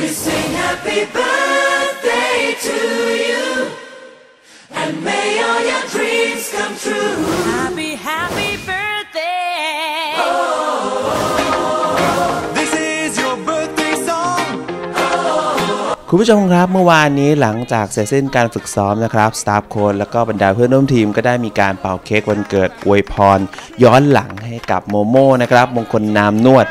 We sing happy birthday to you. And may all your dreams come true. Happy, happy birthday. This is your birthday song คุณผู้ชมครับเมื่อวานนี้หลังจากเสร็จสิ้นการฝึกซ้อมนะครับสตาฟโค้ดแล้วก็บรรดาเพื่อนร่วมทีมก็ได้มีการเป่าเค้กวันเกิดอวยพร ย้อนหลังให้กับโมโม่นะครับมงคลนามนวด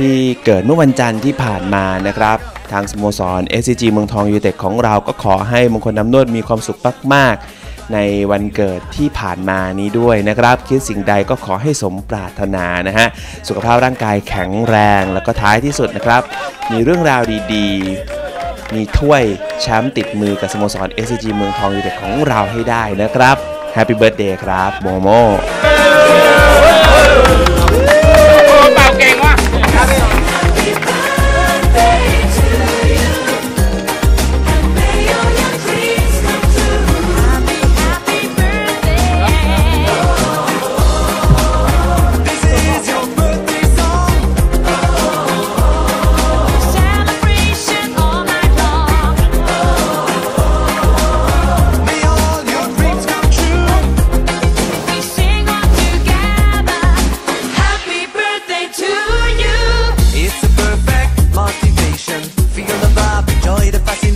ที่เกิดเมื่อวันจันทร์ที่ผ่านมานะครับ ทางสโมสร SCG เมืองทองยูไนเต็ดของเราก็ขอให้มงคลน้ำนวดมีความสุขมากๆ ในวันเกิดที่ผ่านมานี้ด้วยนะครับ คิดสิ่งใดก็ขอให้สมปรารถนานะฮะ สุขภาพร่างกายแข็งแรงแล้วก็ท้ายที่สุดนะครับ มีเรื่องราวดีๆ มีถ้วยแชมป์ติดมือกับสโมสร SCG เมืองทองยูไนเต็ดของเราให้ได้นะครับ Happy Birthday ครับโมโม made if